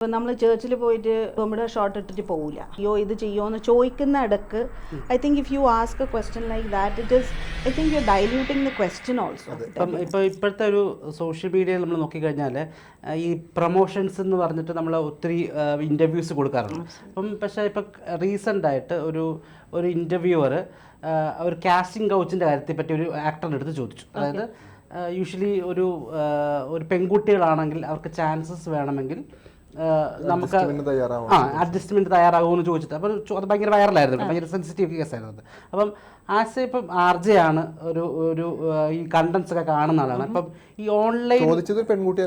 ഇപ്പം നമ്മൾ ചേർച്ചിൽ പോയിട്ട് നമ്മുടെ ഷോർട്ട് ഇട്ടിട്ട് പോവില്ല അയ്യോ ഇത് ചെയ്യുമോ എന്ന് ചോദിക്കുന്ന ഇടയ്ക്ക് I think if you ask a question like that it is I think you diluting the question also ഇപ്പം ഇപ്പോൾ ഇപ്പോഴത്തെ ഒരു സോഷ്യൽ മീഡിയയിൽ നമ്മൾ നോക്കിക്കഴിഞ്ഞാൽ ഈ പ്രൊമോഷൻസ് എന്ന് പറഞ്ഞിട്ട് നമ്മൾ ഒത്തിരി ഇന്റർവ്യൂസ് കൊടുക്കാറുണ്ട്. അപ്പം പക്ഷേ ഇപ്പം റീസെന്റ് ആയിട്ട് ഒരു ഒരു ഇന്റർവ്യൂവർ ഒരു കാസ്റ്റിംഗ് കൗച്ചിന്റെ കാര്യത്തെ പറ്റി ഒരു ആക്ടറിന്റെ അടുത്ത് ചോദിച്ചു. അതായത് യൂഷ്വലി ഒരു ഒരു പെൺകുട്ടികളാണെങ്കിൽ അവർക്ക് ചാൻസസ് വേണമെങ്കിൽ നമുക്ക്. ആ അഡ്ജസ്റ്റ്മെന്റ് തയ്യാറാകുമെന്ന് ചോദിച്ചിട്ട്. അപ്പോൾ അത് ഭയങ്കര വൈറലായിരുന്നു ഭയങ്കര സെൻസിറ്റീവ് കേസായിരുന്നു അത്. അപ്പം ആസ് ഇപ്പം ആർ ജെ ആണ് ഒരു ഒരു ഈ കണ്ടന്റ്സ് ഒക്കെ കാണുന്ന ആളാണ്. അപ്പം ഈ ഓൺലൈൻ ചോദിച്ചത് ഒരു പെൺകുട്ടി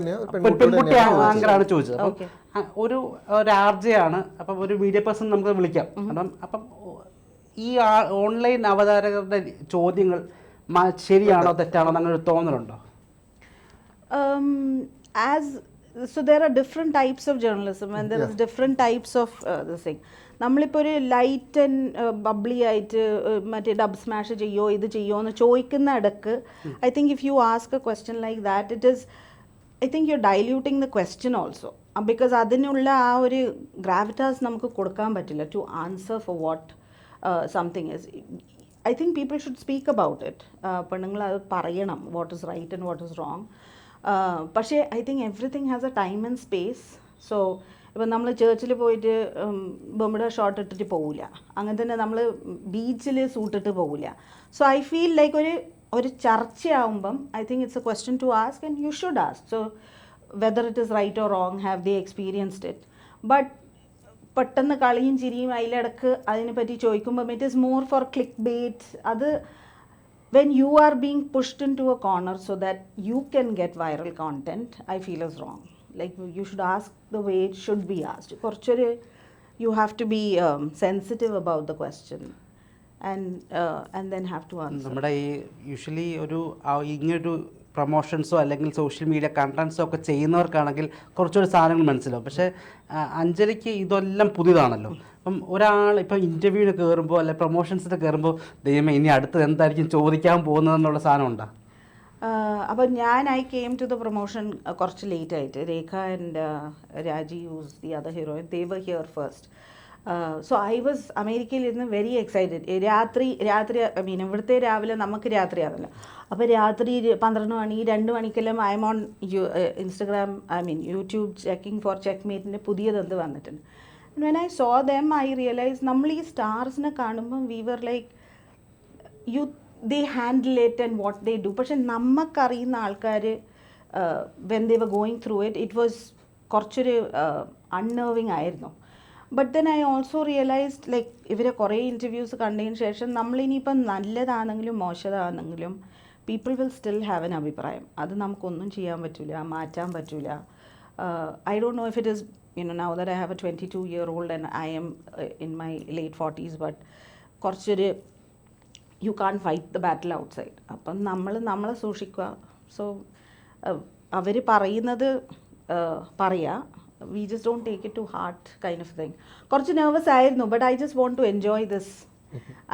പെൺകുട്ടി ആങ്കറാണ് ചോദിച്ചത്? അപ്പം ഒരു ഒരു ആർ ജെ ആണ്. അപ്പം ഒരു മീഡിയ പേഴ്സൺ നമുക്ക് വിളിക്കാം. അപ്പം അപ്പം ഈ ഓൺലൈൻ അവതാരകരുടെ ചോദ്യങ്ങൾ ശരിയാണോ തെറ്റാണോ എന്നങ്ങനെ ഒരു തോന്നലുണ്ടോ? Um, as there are are types of journalism and there is is types of of thing. നമ്മളിപ്പോൾ ഒരു ലൈറ്റ് ആൻഡ് ബബ്ലി ആയിട്ട് uh, മറ്റേ ഡബ് സ്മാഷ് ചെയ്യോ ഇത് ചെയ്യോ എന്ന് ചോദിക്കുന്ന ഇടയ്ക്ക് I think if you ask a question like that it is I think you diluting the question also because അതിനുള്ള ആ ഒരു ഗ്രാവിറ്റാസ് നമുക്ക് കൊടുക്കാൻ പറ്റില്ല to answer for what something is I think people should speak about it പെണ്ണുങ്ങൾ അത് പറയണം. What is right and what is wrong പക്ഷേ I think everything has a time and space so ഇപ്പം നമ്മൾ ചേർച്ചിൽ പോയിട്ട് ബൊമ്മയുടെ ഷോർട്ട് ഇട്ടിട്ട് പോവില്ല അങ്ങനെ തന്നെ നമ്മൾ ബീച്ചിൽ സൂട്ടിട്ട് പോവില്ല സോ ഐ ഫീൽ ലൈക്ക് ഒരു ഒരു ചർച്ചയാവുമ്പം I think it's a question to ask and you should ask so whether it is right or wrong have the experienced it but പെട്ടെന്ന് കളിയും ചിരിയും അതിലിടക്ക് അതിനെപ്പറ്റി ചോദിക്കുമ്പം it is more for clickbait അത് when you are being pushed into a corner so that you can get viral content i feel is wrong like you should ask the way it should be asked കുറച്ചൊരു you have to be um, sensitive about the question and uh, and then have to answer നമ്മുടെ ഈ usually ഒരു ആ ഇങ്ങനൊരു പ്രൊമോഷൻസോ അല്ലെങ്കിൽ social media കണ്ടൻസോ ഒക്കെ ചെയ്യുന്നവർക്കാണെങ്കിൽ കുറച്ചുകൂടി സാധനങ്ങൾ മനസ്സിലാവും. പക്ഷേ അഞ്ജലിക്ക് ഇതെല്ലാം പുതിയതാണല്ലോ. അപ്പം ഒരാൾ ഇപ്പം ഇന്റർവ്യൂവിന് കയറുമ്പോൾ അല്ലെങ്കിൽ പ്രൊമോഷൻസിന് കയറുമ്പോൾ ദൈവമേ ഇനി അടുത്തത് എന്തായിരിക്കും ചോദിക്കാൻ പോകുന്നതെന്നുള്ള സാധനം ഉണ്ടോ? അപ്പോൾ ഞാൻ I came to the promotion കുറച്ച് ലേറ്റ് ആയിട്ട്. Rekha and Raji use the other heroine they were here first so I was അമേരിക്കയിൽ ഇരുന്ന് വെരി എക്സൈറ്റഡ് രാത്രി രാത്രി ഐ മീൻ ഇവിടുത്തെ രാവിലെ നമുക്ക് രാത്രിയാണല്ലോ. അപ്പോൾ രാത്രി പന്ത്രണ്ട് മണി രണ്ട് മണിക്കെല്ലാം I'm on you Instagram I mean YouTube checking for check മേറ്റിന്റെ പുതിയതെന്ത് വന്നിട്ടുണ്ട്. When I saw them I realise നമ്മൾ ഈ സ്റ്റാർസിനെ കാണുമ്പം we were like you they handle it and what they do പക്ഷെ നമുക്കറിയുന്ന ആൾക്കാർ when they were going through it it was കുറച്ചൊരു അൺനേർവിങ് ആയിരുന്നു. But then I also realised like ഇവരെ കുറേ ഇന്റർവ്യൂസ് കണ്ടതിന് ശേഷം നമ്മളിനിയിപ്പം നല്ലതാണെങ്കിലും മോശമാണെങ്കിലും people will still have an അഭിപ്രായം. അത് നമുക്കൊന്നും ചെയ്യാൻ പറ്റില്ല മാറ്റാൻ പറ്റില്ല I don't know if it is you know now that I have a 22 year old and I am am in my late 40s but കുറച്ചൊരു you can fight the battle outside അപ്പം നമ്മൾ നമ്മളെ സൂക്ഷിക്കുക. സോ അവർ പറയുന്നത് പറയുക we just don't take it to heart kind of thing കുറച്ച് nervous ആയിരുന്നു but I just want to enjoy this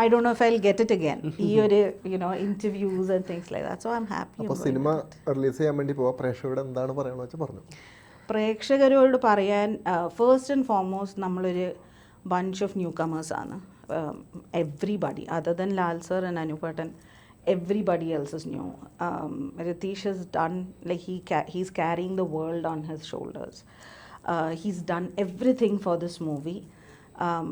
I do know if I get it again ഈ ഒരു you know interviews and things like that so I am happy അപ്പോൾ cinema release ചെയ്യാൻ വേണ്ടി പോവാ. പ്രേക്ഷകരോട് എന്താണ് പറയണമെന്ന് വെച്ചാൽ പറഞ്ഞു. പ്രേക്ഷകരോട് പറയാൻ ഫസ്റ്റ് ആൻഡ് ഫോർമോസ്റ്റ് നമ്മളൊരു ബഞ്ച് ഓഫ് ന്യൂ കമേഴ്സ് ആണ് everybody other than Lal sir and അനുപേട്ടൻ everybody else is new. Um, Ritesh has done, like, he ca- he's carrying the world on his shoulders. He's done everything for this movie. Um,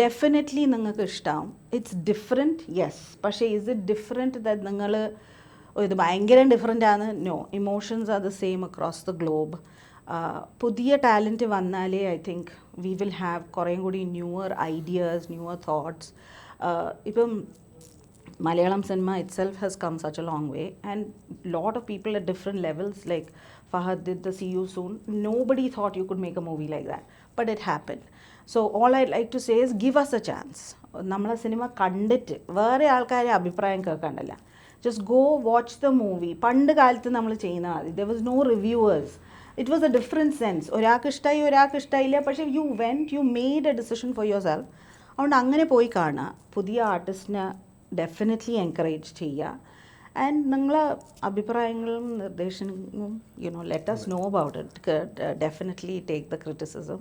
definitely നിങ്ങൾക്ക് ഇഷ്ടമാവും it's different yes പക്ഷേ is it different that നിങ്ങൾ ഇത് ഭയങ്കര different ആണ്? No emotions are the same across the globe പുതിയ talent വന്നാലേ I think we will have കുറേയും കൂടി ന്യൂവർ ഐഡിയാസ് ന്യൂവർ തോട്ട്സ് ഇപ്പം Malayalam cinema itself has come such a long way and lot of people at different levels like Fahad did the See You Soon. Nobody thought you could make a movie like that, but it happened. So all I'd like to say is give us a chance. നമ്മളെ cinema കണ്ടിട്ട് വേറെ ആൾക്കാരെ അഭിപ്രായം കേൾക്കണ്ടല്ല. Just go watch the movie പണ്ട് കാലത്ത് നമ്മൾ ചെയ്യുന്ന മതി there was no reviewers it was a different sense ഒരാൾക്ക് ഇഷ്ടമായി ഒരാൾക്ക് ഇഷ്ടമായില്ല പക്ഷേ you went you made a decision for yourself അതുകൊണ്ട് അങ്ങനെ പോയി കാണുക. പുതിയ ആർട്ടിസ്റ്റിനെ ഡെഫിനറ്റ്ലി എൻകറേജ് ചെയ്യുക. ആൻഡ് നിങ്ങളെ അഭിപ്രായങ്ങളും നിർദ്ദേശങ്ങളും you know let us know about it definitely take the criticism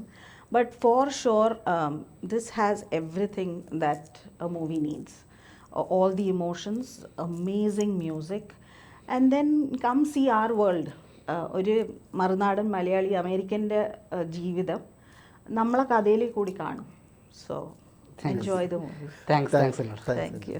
but for sure this has everything that a movie needs all the emotions, amazing music, and then come see our world. Uh, ഒരു മറുനാടൻ മലയാളി അമേരിക്കന്റെ ജീവിതം നമ്മളെ കഥയിൽ കൂടി കാണും. So enjoy the movie thanks thanks thank you